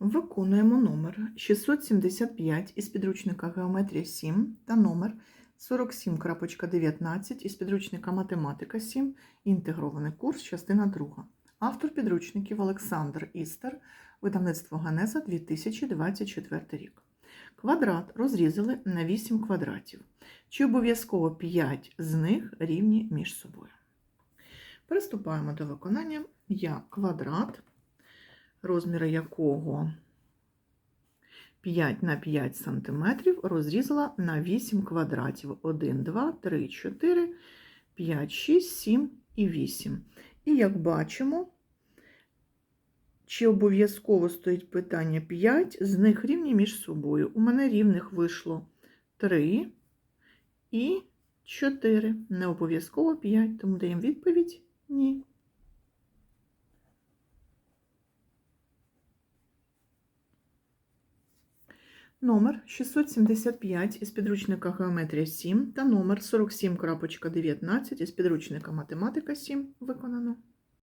Виконуємо номер 675 із підручника Геометрія 7 та номер 47.19 із підручника Математика 7, інтегрований курс, частина 2. Автор підручників Олександр Істер, видавництво Генеза 2024 рік. Квадрат розрізали на 8 квадратів. Чи обов'язково 5 з них рівні між собою? Приступаємо до виконання. Я квадрат, розміри якого 5 на 5 см, розрізала на 8 квадратів. 1, 2, 3, 4, 5, 6, 7 і 8. І як бачимо, чи обов'язково стоїть питання 5, з них рівні між собою. У мене рівних вийшло 3 і 4. Не обов'язково 5, тому даємо відповідь ні. Номер 675 із підручника Геометрія 7 та номер 47.19 із підручника Математика 7 виконано.